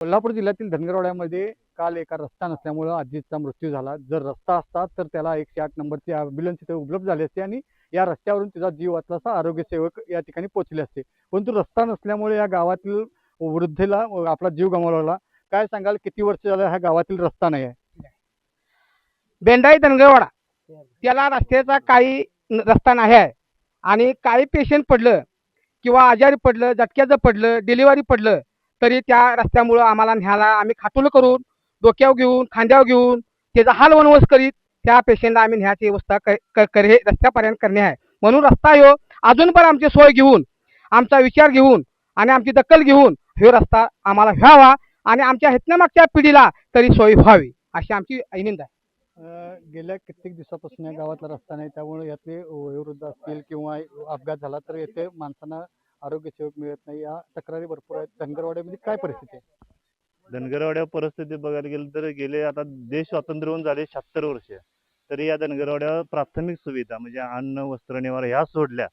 कोल्हापूर जिल्ह्यातील धनगरवाड्यामध्ये काल एका रस्ता नसल्यामुळं आजीचा मृत्यू झाला. जर रस्ता असता तर त्याला एकशे आठ नंबरची ॲम्ब्युलन्स इथे उपलब्ध झाली असते आणि या रस्त्यावरून तिचा जीव वाचला असता. आरोग्य सेवक या ठिकाणी पोहोचले असते. परंतु रस्ता नसल्यामुळे या गावातील वृद्धेला आपला जीव गमावला लागला. काय सांगाल? किती वर्ष झालं ह्या गावातील रस्ता नाही आहे? बेंडाई धनगरवाडा. त्याला रस्त्याचा काही रस्ता नाही आहे. आणि काही पेशंट पडलं किंवा आजारी पडलं झटक्याचं पडलं डिलिव्हरी पडलं तरी त्या रस्त्यामुळं आम्हाला न्यायला आम्ही खातूल करून डोक्यावर घेऊन खांद्यावर घेऊन त्याचा हाल वनवस करीत त्या पेशंटला आम्ही न्यायची व्यवस्था क- कर हे रस्त्यापर्यंत करणे आहे. म्हणून रस्ता ह्यो अजून पण आमची सोय घेऊन आमचा विचार घेऊन आणि आमची दखल घेऊन हे रस्ता आम्हाला व्हावा आणि आमच्या हेतनामागच्या पिढीला तरी सोय व्हावी अशी आमची ऐनिंद आहे. गेल्या कित्येक दिवसापासून या गावातला रस्ता नाही त्यामुळे यातले वयोवृद्ध असतील किंवा अपघात झाला तर येथे माणसांना आरोग्य सेवक मिळत नाही. या तक्रारी भरपूर आहेत. धनगरवाड्यामध्ये काय परिस्थिती आहे? धनगरवाड्या परिस्थिती बघायला गेलं तर गेले आता देश स्वातंत्र्य होऊन झाले शहात्तर वर्ष. तरी या धनगरवाड्यावर प्राथमिक सुविधा म्हणजे अन्न वस्त्र निवारा ह्या सोडल्या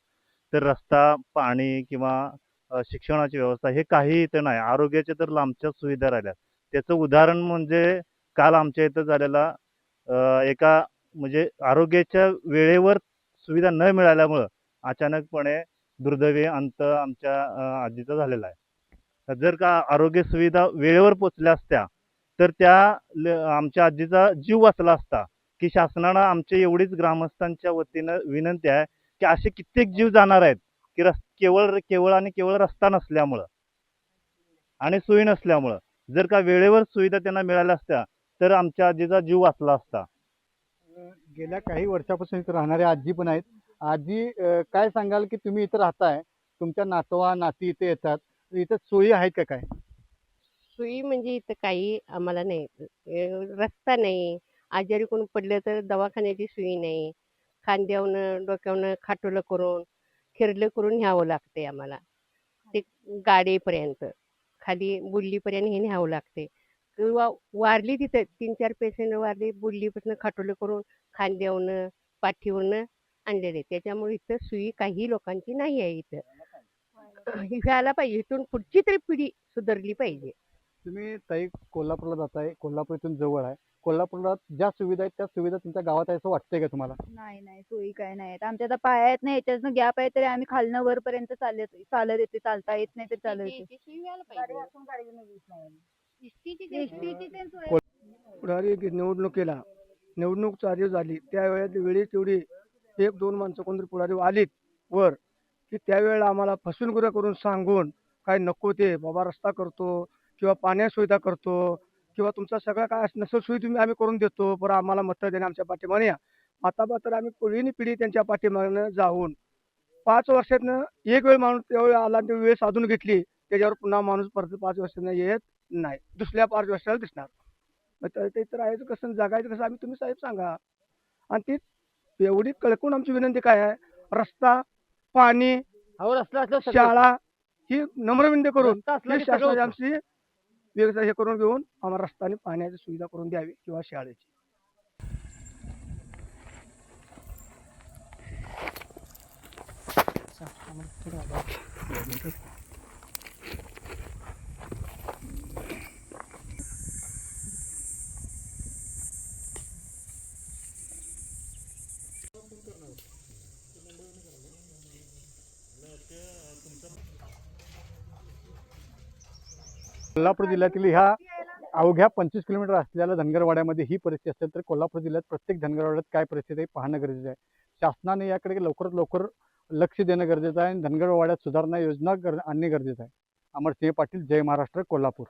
तर रस्ता पाणी किंवा शिक्षणाची व्यवस्था हे काही इथं नाही. आरोग्याच्या तर लांबच्या सुविधा राहिल्या. त्याचं उदाहरण म्हणजे काल आमच्या इथं झालेला एका म्हणजे आरोग्याच्या वेळेवर सुविधा न मिळाल्यामुळं अचानकपणे दुर्दैवी अंत आमच्या आजीचा झालेला आहे. जर का आरोग्य सुविधा वेळेवर पोचल्या असत्या तर त्या आमच्या आजीचा जीव वाचला असता की शासनानं आमच्या एवढीच ग्रामस्थांच्या वतीनं विनंती आहे की असे कित्येक जीव जाणार आहेत की रस् केवळ केवळ आणि केवळ रस्ता नसल्यामुळं आणि सोयी नसल्यामुळं. जर का वेळेवर सुविधा त्यांना मिळाल्या असत्या तर आमच्या आजीचा जीव वाचला असता. गेल्या काही वर्षापासून इथं राहणाऱ्या आजी पण आहेत. आजी काय सांगाल की तुम्ही इथं राहताय? तुमच्या नातवा नाती इथे येतात. इथं सोयी आहेत का काय? सोयी म्हणजे इथं काही आम्हाला नाही. अं, रस्ता नाही. आजारी कोण पडलं तर दवाखान्याची सोयी नाही. खांद्यावनं डोक्यावनं खाटोलं करून खिरलं करून न्यावं लागते आम्हाला. ते गाडीपर्यंत. खाली बुल्लीपर्यंत हे न्यावं लागते किंवा वारली तिथं तीन चार पेशंट वारली बुल्लीपासून खाटोलं करून खांद्यावनं पाठीवरनं आणलेले त्याच्यामुळे इथं सोयी काही लोकांची नाही आहे इथं. व्हायला पाहिजे. इथून पुढची तरी पिढी सुधारली पाहिजे. तुम्ही ताई कोल्हापूरला जाताय. कोल्हापूर इथून जवळ आहे. कोल्हापूरला ज्या सुविधा आहेत त्या सुविधा तुमच्या गावात आहे असं वाटतंय का तुम्हाला? नाही नाही. सोयी काय नाही आमच्या आता पायात नाही याच्यातनं गॅप आहे तरी आम्ही खालनं वरपर्यंत चालत चालत येते चालता येत नाही तर चालत येते पुढारी निवडणुकीला निवडणूक चालू झाली. त्यावेळेस वेळी तेवढी एक दोन माणसं कोणतरी पुढारी आलीत वर की त्यावेळेला आम्हाला फसवणुक करून सांगून काय नको ते बाबा रस्ता करतो किंवा पाण्या सुविधा करतो किंवा तुमचा सगळा काय नसेल सोयी तुम्ही आम्ही करून देतो बरं आम्हाला मतं देणे आमच्या पाठीमागे या. आता बा तर आम्ही पिढीने पिढी त्यांच्या पाठीमागनं जाऊन पाच वर्षातनं एक वेळ माणूस त्यावेळी आला आणि वेळ साधून घेतली त्याच्यावर पुन्हा माणूस परत पाच वर्षांना येत नाही. दुसऱ्या पाच वर्षाला दिसणार. मग ते तर आहेच कसं जगायचं कसं आम्ही तुम्ही साहेब सांगा. आणि ती एवढी कळकून आमची विनंती काय आहे? रस्ता पाणी शाळा ही नम्र विनंती करून ही आमची व्यवस्था हे करून घेऊन आम्हाला रस्ता आणि पाण्याची सुविधा करून द्यावी किंवा शाळेची. कोल्हापूर जिल्ह्यातील ह्या अवघ्या पंचवीस किलोमीटर असलेल्या धनगरवाड्यामध्ये ही परिस्थिती असेल तर कोल्हापूर जिल्ह्यात प्रत्येक धनगरवाड्यात काय परिस्थिती आहे पाहणं गरजेचं आहे. शासनाने याकडे लवकरात लवकर लक्ष देणं गरजेचं आहे आणि धनगरवाड्यात सुधारणा योजना गर आणणे गरजेचं आहे. अमरसिंह पाटील जय महाराष्ट्र कोल्हापूर.